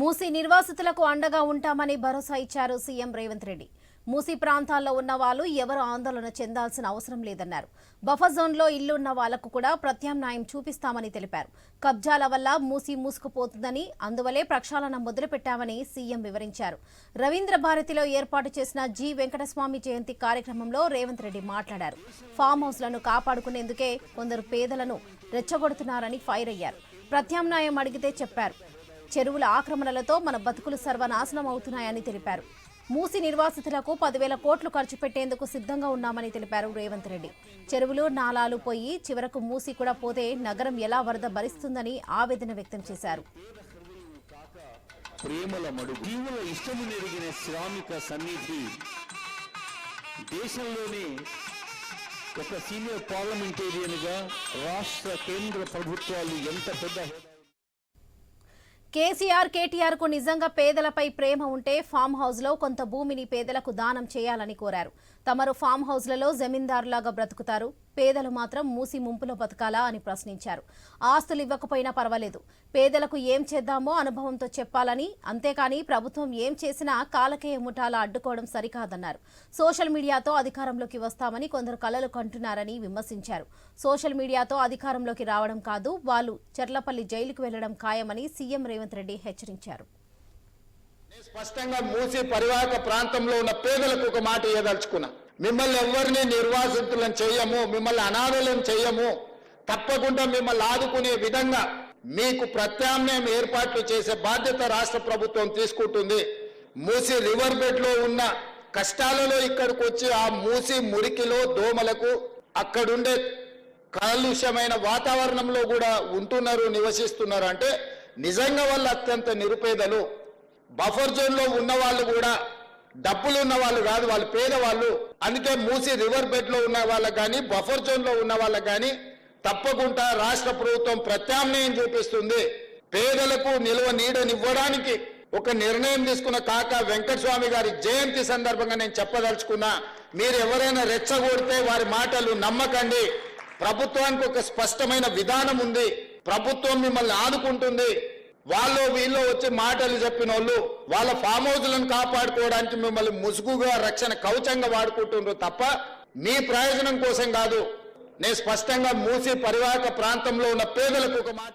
మూసీ నిర్వాసితులకు అండగా ఉంటామని భరోసా ఇచ్చారు సీఎం రేవంత్ రెడ్డి. మూసీ ప్రాంతాల్లో ఉన్న వాళ్ళు ఎవరు ఆందోళన చెందాల్సిన అవసరం లేదన్నారు. బఫర్ జోన్లో ఇల్లున్న వాళ్ళకు కూడా ప్రత్యామ్నాయం చూపిస్తామని తెలిపారు. కబ్జాల వల్ల మూసీ మూసుకుపోతుందని అందువలే ప్రక్షాళన మొదలుపెట్టామని సీఎం వివరించారు. రవీంద్ర భారతిలో ఏర్పాటు చేసిన జి వెంకటస్వామి జయంతి కార్యక్రమంలో రేవంత్ రెడ్డి మాట్లాడారు. ఫామ్ హౌస్లను కాపాడుకునేందుకే కొందరు పేదలను రెచ్చగొడుతున్నారని ఫైర్ అయ్యారు. ప్రత్యామ్నాయం అడిగితే చెప్పారు. చెరువుల ఆక్రమణలతో మన బతుకులు సర్వనాశనం అవుతున్నాయని తెలిపారు. మూసి నిర్వాసితులకు పదివేల కోట్లు ఖర్చు పెట్టేందుకు సిద్ధంగా ఉన్నామని తెలిపారు రేవంత్ రెడ్డి. చెరువులు నాలాలు పోయి చివరకు మూసి కూడా పోతే నగరం ఎలా వరద భరిస్తుందని ఆవేదన వ్యక్తం చేశారు. ప్రేమల మడుగు. జీవుల ఇష్టము నెరిగిన శ్రామిక సన్నిధి దేశంలోనే ఒక సీనియర్ పార్లమెంటేరియన్గా రాష్ట్ర కేంద్ర ప్రభుత్వాలు ఎంత పెద్ద కేసీఆర్ కేటీఆర్కు నిజంగా పేదలపై ప్రేమ ఉంటే ఫామ్ హౌస్లో కొంత భూమిని పేదలకు దానం చేయాలని కోరారు. తమరు ఫామ్ హౌస్లలో జమీందారులాగా బ్రతుకుతారు. పేదలు మాత్రం మూసి ముంపులో బతకాలా అని ప్రశ్నించారు. ఆస్తులు ఇవ్వకపోయినా పర్వాలేదు. పేదలకు ఏం చేద్దామో అనుభవంతో చెప్పాలని అంతేకాని ప్రభుత్వం ఏం చేసినా కాలకేయ ముఠాలా అడ్డుకోవడం సరికాదన్నారు. సోషల్ మీడియాతో అధికారంలోకి వస్తామని కొందరు కలలు కంటున్నారని విమర్శించారు. సోషల్ మీడియాతో అధికారంలోకి రావడం కాదు వాళ్ళు చెర్లపల్లి జైలుకు వెళ్ళడం ఖాయమని సీఎం రేవంత్ రెడ్డి హెచ్చరించారు. స్పష్టంగా మూసి పరివాహక ప్రాంతంలో ఉన్న పేదలకు ఒక మాట ఇవ్వదలుచుకున్నా మిమ్మల్ని ఎవరిని నిర్వాసితులను చేయము మిమ్మల్ని అనాథలను చేయము తప్పకుండా మిమ్మల్ని ఆదుకునే విధంగా మీకు ప్రత్యామ్నాయం ఏర్పాట్లు చేసే బాధ్యత రాష్ట్ర ప్రభుత్వం తీసుకుంటుంది. మూసి రివర్ బెడ్లో ఉన్న కష్టాలలో ఇక్కడికి వచ్చి ఆ మూసి మురికిలో దోమలకు అక్కడుండే కాలుష్యమైన వాతావరణంలో కూడా ఉంటున్నారు నివసిస్తున్నారు అంటే నిజంగా వాళ్ళు అత్యంత నిరుపేదలు. బఫర్ జోన్లో ఉన్న వాళ్ళు కూడా డబ్బులు ఉన్న వాళ్ళు కాదు వాళ్ళు పేదవాళ్ళు. అందుకే మూసి రివర్ బెడ్లో ఉన్న వాళ్ళకి కానీ బఫర్ జోన్లో ఉన్న వాళ్ళకి కానీ తప్పకుండా రాష్ట్ర ప్రభుత్వం ప్రత్యామ్నాయం చూపిస్తుంది. పేదలకు నిల్వ నీడనివ్వడానికి ఒక నిర్ణయం తీసుకున్న కాక వెంకటస్వామి గారి జయంతి సందర్భంగా నేను చెప్పదలుచుకున్నా మీరు ఎవరైనా రెచ్చగొడితే వారి మాటలు నమ్మకండి. ప్రభుత్వానికి ఒక స్పష్టమైన విధానం ఉంది. ప్రభుత్వం మిమ్మల్ని ఆదుకుంటుంది. వాళ్ళు వీళ్ళు వచ్చి మాటలు చెప్పిన వాళ్ళు వాళ్ళ ఫామ్ హౌస్లను కాపాడుకోవడానికి మిమ్మల్ని ముసుగుగా రక్షణ కవచంగా వాడుకుంటున్నారు తప్ప మీ ప్రయోజనం కోసం కాదు. నేను స్పష్టంగా మూసి పరివాహక ప్రాంతంలో ఉన్న పేదలకు ఒక మాట